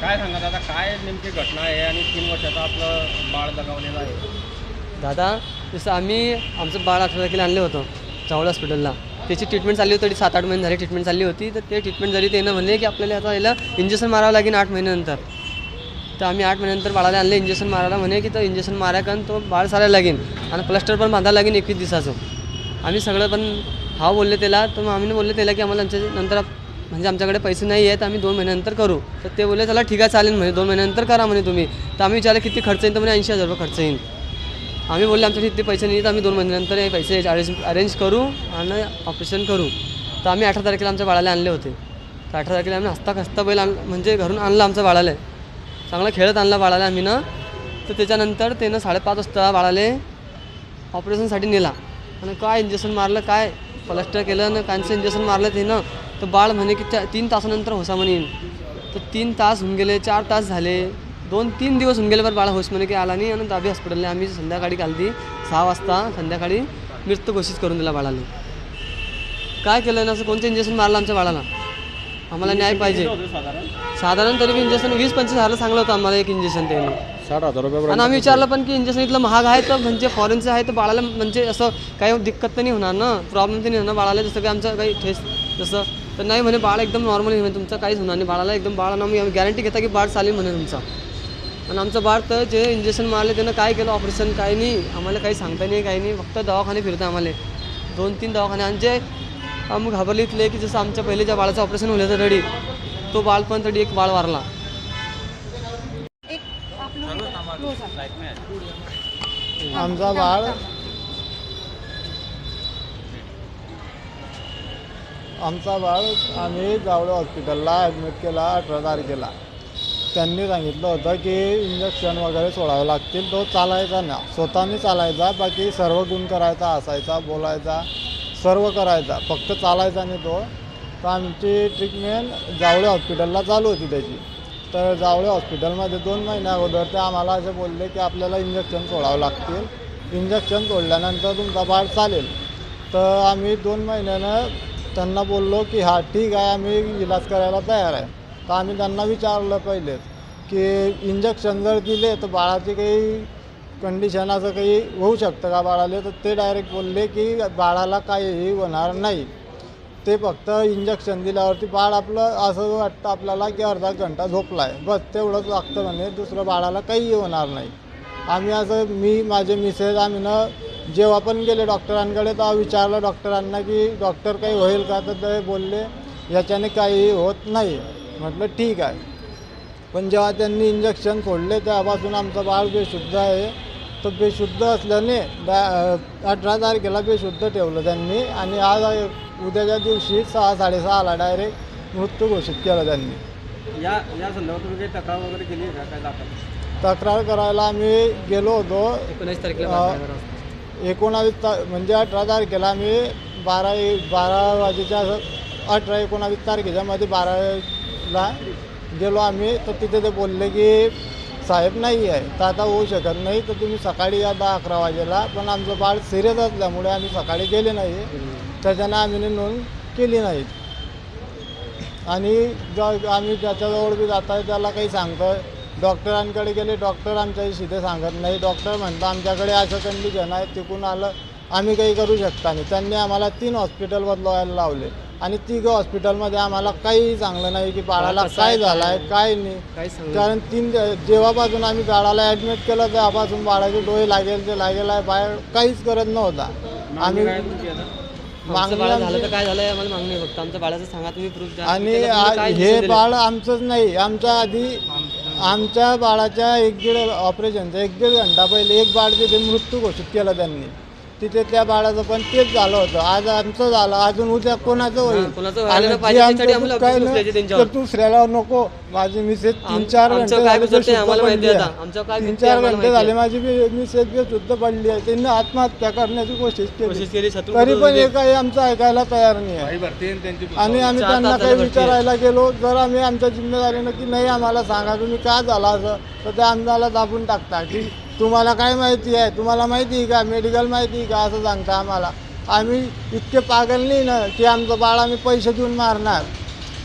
काय सांगा दादा काय नेमकी घटना आहे आणि तीन वर्षाचं आपलं बाळ दगावलेलं आहे? दादा जसं आम्ही आमचं बाळ अठरा तारखेला आणलं होतं चावळ हॉस्पिटलला त्याची ट्रीटमेंट चालली होती सात आठ महिने झाली ट्रीटमेंट चालली होती. तर ते ट्रीटमेंट जरी त्यानं म्हणले की आपल्याला आता याला इंजेक्शन मारावं लागेल आठ महिन्यानंतर. तर आम्ही आठ महिन्यानंतर बाळाला आणलं इंजेक्शन मारायला म्हणे की तर इंजेक्शन मारा कारण तो बाळ सारायला लागेल. आणि प्लस्टर पण बांधायला लागेल एकवीस दिवसाचं. आम्ही सगळं पण हा बोलले त्याला तर मग आम्ही बोलले त्याला की आम्हाला आमच्या नंतर म्हणजे आमच्याकडे पैसे नाही आहेत आम्ही दोन महिन्यानंतर करू. तर ते बोलले चला ठीक आहे चालेल म्हणजे दोन महिन्यानंतर करा म्हणे तुम्ही. तर आम्ही विचारलं किती खर्च येईल? तर म्हणजे ऐंशी हजार रुपये खर्च येईल. आम्ही बोलले आमच्याकडे इतके पैसे नाही आहेत आम्ही दोन महिन्यानंतर हे पैसे अरेंज अरेंज करू आणि ऑपरेशन करू. तर आम्ही अठरा तारखेला आमच्या बाळाला आणले होते. तर अठरा तारखेला आम्ही हसता खस्ता बैल आण म्हणजे घरून आणलं आमच्या बाळाला. चांगला खेळत आणला बाळाला आम्ही ना तर त्याच्यानंतर त्यानं साडेपाच वाजता बाळाले ऑपरेशनसाठी नेला. आणि काय इंजेक्शन मारलं काय प्लास्टर केलं आणि कांचं इंजेक्शन मारलं त्यानं तर बाळ म्हणे की तीन तासानंतर होसा म्हणे तर तीन तास होऊन गेले चार तास झाले दोन तीन दिवस होऊन गेले बरं बाळ होस म्हणे की आला नाही आणि दाबी हॉस्पिटलला आम्ही संध्याकाळी कालती सहा वाजता संध्याकाळी मृत्यू घोषित करून दिला बाळाला. काय केलं ना असं कोणतं इंजेक्शन मारलं आमच्या बाळाला? आम्हाला न्याय पाहिजे. साधारण. तरी इंजेक्शन वीस पंचवीस हजारला चांगलं होतं आम्हाला एक इंजेक्शन त्याने साठ हजार रुपये आणि आम्ही विचारलं पण की इंजेक्शन इथलं महाग आहे तर म्हणजे फॉरेनचं आहे तर बाळाला म्हणजे असं काही दिक्कत तर नाही होणार ना? प्रॉब्लेम तर नाही होणार बाळाला? जसं काही आमचं काही ठेस जसं तर नाही म्हणे बाळ एकदम नॉर्मल म्हणे तुमचं काहीच होणार नाही. बाळाला एकदम बाळाला आम्ही गॅरंटी घेता की बाळ चालेल म्हणे तुमचा. आणि आमचं बाळ तर जे इंजेक्शन मारले त्यानं काय केलं? ऑपरेशन काही नाही. आम्हाला काही सांगता नाही काही नाही. फक्त दवाखाने फिरतं आम्हाला. दोन तीन दवाखाने. आणि जे आम्ही घाबरले इथले की जसं आमच्या पहिले ज्या बाळाचं ऑपरेशन होलं तर रडी तो बाळ पण तरी एक बाळ वारला. आमचा बाळ. आमचा बाळ आम्ही जावळे हॉस्पिटलला ॲडमिट केला अठरा तारखेला. त्यांनी सांगितलं होतं की इंजेक्शन वगैरे सोडावे लागतील. तो चालायचा ना. स्वतःने चालायचा बाकी सर्व गुण करायचा असायचा बोलायचा सर्व करायचा. फक्त चालायचा नाही तो. तर आमची ट्रीटमेंट जावळे हॉस्पिटलला चालू होती त्याची. तर जावळे हॉस्पिटलमध्ये दोन महिन्या अगोदर ते आम्हाला असे बोलले की आपल्याला इंजेक्शन सोडावं लागतील. इंजेक्शन सोडल्यानंतर तुमचा बाळ चालेल. तर आम्ही दोन महिन्यानं त्यांना बोललो की हा ठीक आहे आम्ही इलाज करायला तयार आहे. तर आम्ही त्यांना विचारलं पहिलेच की इंजेक्शन जर दिले तर बाळाची काही कंडिशन असं काही होऊ शकतं का बाळाला? तर ते डायरेक्ट बोलले की बाळाला काहीही होणार नाही. ते फक्त इंजेक्शन दिल्यावरती बाळ आपलं असं वाटतं आपल्याला की अर्धा घंटा झोपला आहे बस तेवढंच लागतं म्हणे. दुसरं बाळाला काहीही होणार नाही. आम्ही असं मी माझे मिसेस आम्ही ना जेव्हा पण गेले डॉक्टरांकडे तेव्हा विचारलं डॉक्टरांना की डॉक्टर काही होईल का? तर ते बोलले याच्याने काही होत नाही. म्हटलं ठीक आहे. पण जेव्हा त्यांनी इंजेक्शन सोडले त्यापासून आमचं बाळ बेशुद्ध आहे. तर बेशुद्ध असल्याने अठरा तारखेला बेशुद्ध ठेवलं त्यांनी. आणि आज उद्याच्या दिवशी सहा साडेसहाला डायरेक्ट मृत्यू घोषित केलं त्यांनी. या या संदर्भात तुम्ही काही तक्रार वगैरे केली आहे का? काय दाखल? तक्रार करायला आम्ही गेलो होतो. एकोणीस तारखेला अं. एकोणावीस ता म्हणजे अठरा तारखेला आम्ही बारा ए- बारा वाजेच्या असं अठरा एकोणावीस तारखेच्या मध्ये बाराला गेलो आम्ही. तर तिथे ते बोलले की साहेब नाही आहे. तर आता होऊ शकत नाही तर तुम्ही सकाळी या दहा अकरा वाजेला. पण आमचं बाळ सिरियस असल्यामुळे आम्ही सकाळी गेले नाही. त्याच्यानं आम्ही नोंद केली नाही. आणि ज- आम्ही ज्याच्याजवळ बी जात आहे त्याला काही सांगतो डॉक्टरांकडे गेले डॉक्टर आमच्याशी सिधे सांगत नाही. डॉक्टर म्हणतात आमच्याकडे असं कंडिशन आहे तिकून आलं आम्ही काही करू शकता नाही. त्यांनी आम्हाला तीन हॉस्पिटल बदलवायला लावले. आणि तिघं हॉस्पिटलमध्ये आम्हाला काही चांगलं नाही की बाळाला काय झालं आहे काय नाही. कारण तीन जेव्हापासून आम्ही बाळाला ॲडमिट केलं तेव्हापासून बाळाचे डोळे लागेल ते लागेल आहे बाहेर काहीच करत नव्हता. आम्ही काय झालं आम्हाला मागणी फक्त. आमच्या बाळाचं सांगा तुम्ही प्रूफ आणि हे? बाळ आमचंच नाही. आमच्या आधी आमच्या बाळाच्या एक दीड ऑपरेशनचा एक दीड घंटा पहिले एक बाळ तिथे मृत्यू घोषित केला त्यांनी. तिथे त्या बाळाचं पण तेच झालं होतं. आज आमचं झालं. अजून उद्या कोणाचं होईल? कोणाचं आणि व्हायला जे पाहिजे आमचं त्यासाठी आम्हाला दुःख आहे अभ्यास ना, उचलायचे त्यांच्यावर. तर दुसऱ्याला नको. माझी मिसेस तीन आम- चार आमचं घंटे काय झाले बिघडतंय तर आम्हाला शुद्ध माहिती पडली आता. आहे. आमचं काय तीन बिघडतंय चार आम्हाला घंटे माहिती झाले. माझी बी- मिसेस बी शुद्ध पडली आहे. त्यांनी आत्महत्या करण्याची कोशिश केली. कोशिश केली शत्रू तरी पण? हे काही आमचं ऐकायला तयार नाही आहे. आणि आम्ही चार त्यांना काही झाले भरती आहे. विचारायला गेलो जर आम्ही आमच्या जिम्मेदारीनं की नाही आम्हाला सांगा तुम्ही का झाला असं तर ते आम्हाला दाबून टाकता की तुम्हाला काय माहिती आहे? तुम्हाला माहिती आहे का? मेडिकल माहिती आहे का? असं सांगता आम्हाला. आम्ही इतके पागल नाही ना की आमचं बाळ आम्ही पैसे देऊन मारणार.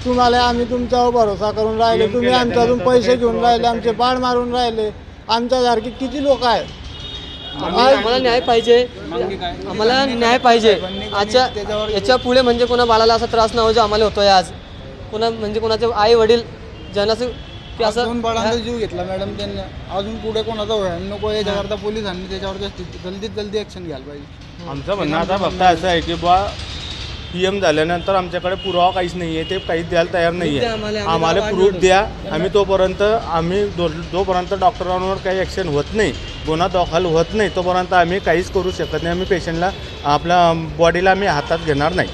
तुम्हाला आम्ही तुमच्यावर भरोसा करून राहिले. तुम्ही त्यानंतर पैसे घेऊन राहिले. आमचे बाळ मारून राहिले. आमच्यासारखे किती लोक आहेत? आम्ही- आम्हाला न्याय पाहिजे. आम्हाला न्याय पाहिजे. आजच्या याच्यापुढे म्हणजे कोणा बाळाला असा त्रास न हो जो आम्हाला होतोय आज. कोणा म्हणजे कोणाचे आई वडील ज्यांना की असं दोन बाळांचा जीव घेतला मॅडम त्यांनी. अजून पुढे कोणाचा व्हायला नको याच्याकरता पोलिसांनी त्याच्यावर जास्तीत जल्दीत जल्दी ॲक्शन घ्यायला पाहिजे. आमचं म्हणणं आता फक्त असं आहे की बा पी एम झाल्यानंतर आमच्याकडे पुरावा काहीच नाही आहे ते काहीच द्यायला तयार नाही द्या आहे आम्हाला, आम्ही आम्हाला गावात प्रूफ. द्या. आम्ही तोपर्यंत आम्ही दो जोपर्यंत डॉक्टरांवर काही ॲक्शन होत नाही गुन्हा दाखल होत नाही तोपर्यंत आम्ही काहीच करू शकत नाही. आम्ही पेशंटला आपल्या बॉडीला आम्ही हातात घेणार नाही.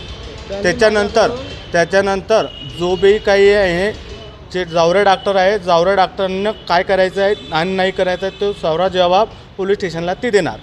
त्याच्यानंतर त्याच्यानंतर जो बी काही आहे जे जावरे डॉक्टर आहे जावरे डॉक्टरांना काय करायचं आहे आणि नाही करायचं आहे तो सवरा जबाब पोलीस स्टेशनला ती देणार.